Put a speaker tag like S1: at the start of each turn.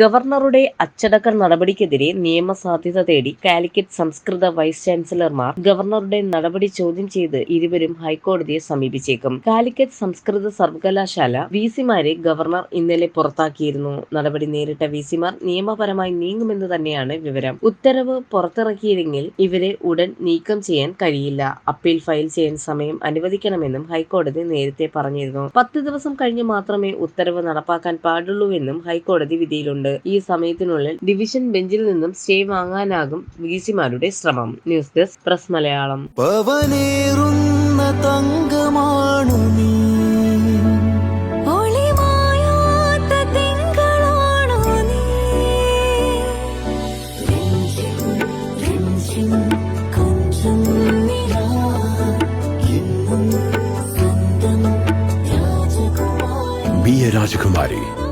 S1: ഗവർണറുടെ അച്ചടക്ക നടപടിക്കെതിരെ നിയമസാധ്യത തേടി കാലിക്കറ്റ് സംസ്കൃത വൈസ് ചാൻസലർമാർ ഗവർണറുടെ നടപടി ചോദ്യം ചെയ്ത് ഇരുവരും ഹൈക്കോടതിയെ സമീപിച്ചേക്കും. കാലിക്കറ്റ് സംസ്കൃത സർവകലാശാല വിസിമാരെ ഗവർണർ ഇന്നലെ പുറത്താക്കിയിരുന്നു. നടപടി നേരിട്ട വിസിമാർ നിയമപരമായി നീങ്ങുമെന്ന് തന്നെയാണ് വിവരം. ഉത്തരവ് പുറത്തിറക്കിയില്ലെങ്കിൽ ഇവരെ ഉടൻ നീക്കം ചെയ്യാൻ കഴിയില്ല. അപ്പീൽ ഫയൽ ചെയ്യാൻ സമയം അനുവദിക്കണമെന്നും ഹൈക്കോടതി നേരത്തെ പറഞ്ഞിരുന്നു. പത്ത് ദിവസം കഴിഞ്ഞ് മാത്രമേ ഉത്തരവ് നടപ്പാക്കാൻ പാടുള്ളൂവെന്നും ഹൈക്കോടതി വിധിയിലുണ്ട്. ഈ സമയത്തിനുള്ളിൽ ഡിവിഷൻ ബെഞ്ചിൽ നിന്നും സ്റ്റേ വാങ്ങാനാകും വി സിമാരുടെ ശ്രമം. News desk press
S2: Malayalam. തങ്കമാണു നീ.
S3: രാജകുമാരി.
S4: Be a Rajakumari.